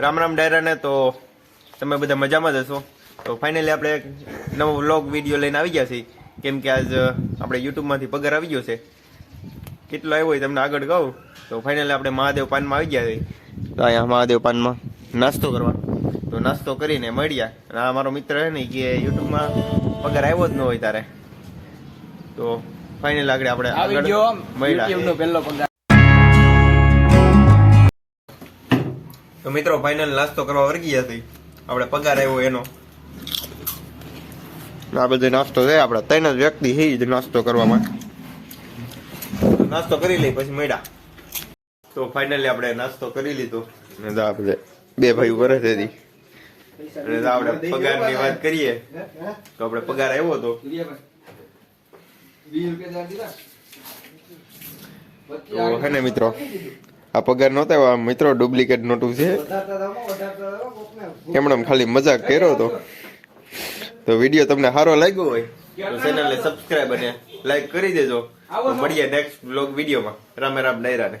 રામ રામ ડાયરાને તો તમે બધા મજામાં જ હશો? તો ફાઇનલી આપણે એક નવો વ્લોગ વીડિયો લઈને આવી ગયા છીએ. કેમ કે આજ આપણે યુટ્યુબમાંથી પગાર આવી ગયો છે. કેટલો આવ્યો હોય તમને આગળ કહું? તો ફાઇનલી આપણે મહાદેવ પાનમાં આવી ગયા છીએ. તો અહીંયા મહાદેવ પાનમાં નાસ્તો કરવા. તો નાસ્તો કરીને મળ્યા. અને આ મારો મિત્ર છે ને કે યુટ્યુબમાં પગાર આવ્યો જ ન હોય તારે. તો ફાઇનલ આગળ આપણે આગળ મળ્યા પહેલો પગાર. તો મિત્રો ફાઇનલ નાસ્તો કરવા વર્ગી હતી. આપણે પગાર આવ્યો એનો. આ બધો નાસ્તો છે આપણે ત્રણ જ વ્યક્તિ છે જ નાસ્તો કરવામાં. નાસ્તો કરી લઈ પછી મળ્યા. તો ફાઇનલી આપણે નાસ્તો કરી લીધો. ને આપણે બે ભાઈ કરે છે હજી. અને આપણે પગારની વાત કરીએ. તો આપણે પગાર આવ્યો હતો. તો હે ને મિત્રો આ પગાર નહોતા, આ મિત્રો ડુપ્લિકેટ નોટું છે. એમણે ખાલી મજાક કર્યો હતો. તો વીડિયો તમને સારો લાગ્યો હોય, તો ચેનલને સબસ્ક્રાઇબ અને લાઈક કરી દેજો. મળીએ નેક્સ્ટ બ્લોગ વિડીયોમાં. રામે રામ, ડાયરાને.